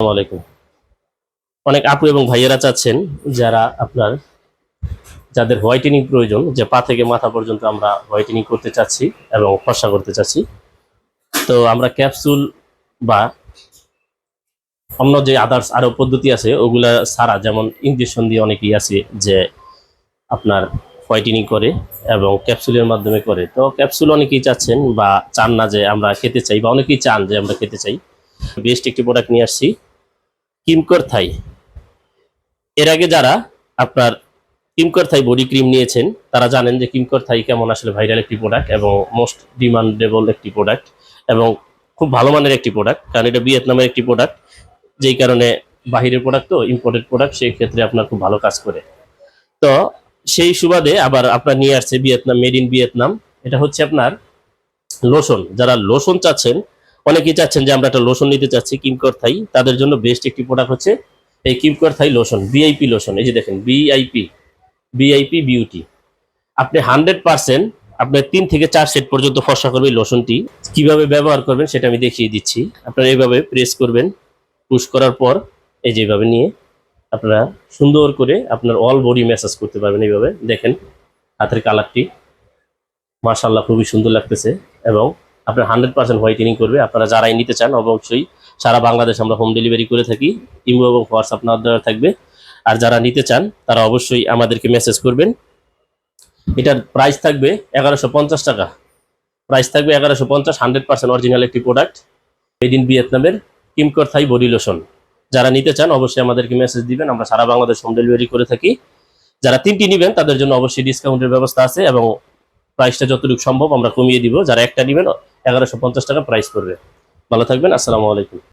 আলাইকুম। অনেক আপু এবং ভাইয়েরা চাচ্ছেন যারা আপনার, যাদের হোয়াইটেনিং প্রয়োজন, যে পা থেকে মাথা পর্যন্ত আমরা হোয়াইটেনিং করতে চাচ্ছি এবং ফর্সা করতে চাচ্ছি। তো আমরা ক্যাপসুল বা অন্য যে আদার্স আরও পদ্ধতি আছে, ওগুলা ছাড়া যেমন ইঞ্জেকশন দিয়ে অনেকেই আছে যে আপনার হোয়াইটেনিং করে এবং ক্যাপসুলের মাধ্যমে করে। তো ক্যাপসুল অনেকেই চাচ্ছেন বা চান না যে আমরা খেতে চাই বা অনেকেই চান যে আমরা খেতে চাই। বেস্ট একটি প্রোডাক্ট নিয়ে আসছি। কিমকর থাই। এর আগে যারা আপনার কিমকর থাই বডি ক্রিম নিয়েছেন, তারা জানেন যে কিমকর থাই কেমন আসলে ভাইরাল একটি প্রোডাক্ট এবং মোস্ট ডিমান্ডেবল একটি প্রোডাক্ট এবং খুব ভালো মানের একটি প্রোডাক্ট কারণ এটা ভিয়েতনামের একটি প্রোডাক্ট যেই কারণে বাহিরের প্রোডাক্ট তো ইম্পোর্টেড প্রোডাক্ট সেই ক্ষেত্রে আপনার খুব ভালো কাজ করে। তো সেই সুবাদে আবার আপনার নিয়ে আসছে ভিয়েতনাম মেড ইন ভিয়েতনাম। এটা হচ্ছে আপনার লোশন। যারা লোশন চাচ্ছেন অনেকেই চাচ্ছেন যে আমরা একটা লোশন নিতে চাচ্ছি কিমকর থাই তাদের জন্য বেস্ট একটি প্রোডাক্ট হচ্ছে এই কিমকর থাই লোশন ভিআইপি লোশন এই যে দেখেন বিআইপি বিআইপি বিউটি আপনি হান্ড্রেড পার্সেন্ট আপনার তিন থেকে চার সেট পর্যন্ত ফর্সা করবে লোশনটি কীভাবে ব্যবহার করবেন সেটা আমি দেখিয়ে দিচ্ছি। আপনারা এইভাবে প্রেস করবেন পুশ করার পর এই যেভাবে নিয়ে আপনারা সুন্দর করে আপনার অল বডি ম্যাসাজ করতে পারবেন এইভাবে। দেখেন, হাতের কালারটি মার্শাল্লাহ খুবই সুন্দর লাগতেছে। এবং আপনার হান্ড্রেড পার্সেন্ট হোয়াইটেনিং করবে। আপনারা যারাই নিতে চান, অবশ্যই সারা বাংলাদেশ আমরা হোম ডেলিভারি করে থাকি। ইমো এবং হোয়াটসঅ্যাপ নাম্বার থাকবে। আর যারা নিতে চান, তারা অবশ্যই আমাদেরকে মেসেজ করবেন। এটার প্রাইস থাকবে এগারোশো পঞ্চাশ টাকা। প্রাইস থাকবে এগারোশো পঞ্চাশ, হান্ড্রেড পার্সেন্ট অরিজিনাল একটি প্রোডাক্ট মেড ইন ভিয়েতনামের কিমকর থাই বডি লোশন যারা নিতে চান, অবশ্যই আমাদেরকে মেসেজ দিবেন। আমরা সারা বাংলাদেশ হোম ডেলিভারি করে থাকি। যারা তিনটি নেবেন, তাদের জন্য অবশ্যই ডিসকাউন্টের ব্যবস্থা আছে এবং প্রাইসটা যতটুকু সম্ভব আমরা কমিয়ে দিব। যারা একটা নেবেন এগারোশো টাকা প্রাইস পড়বে। ভালো থাকবেন আসসালামু আলাইকুম।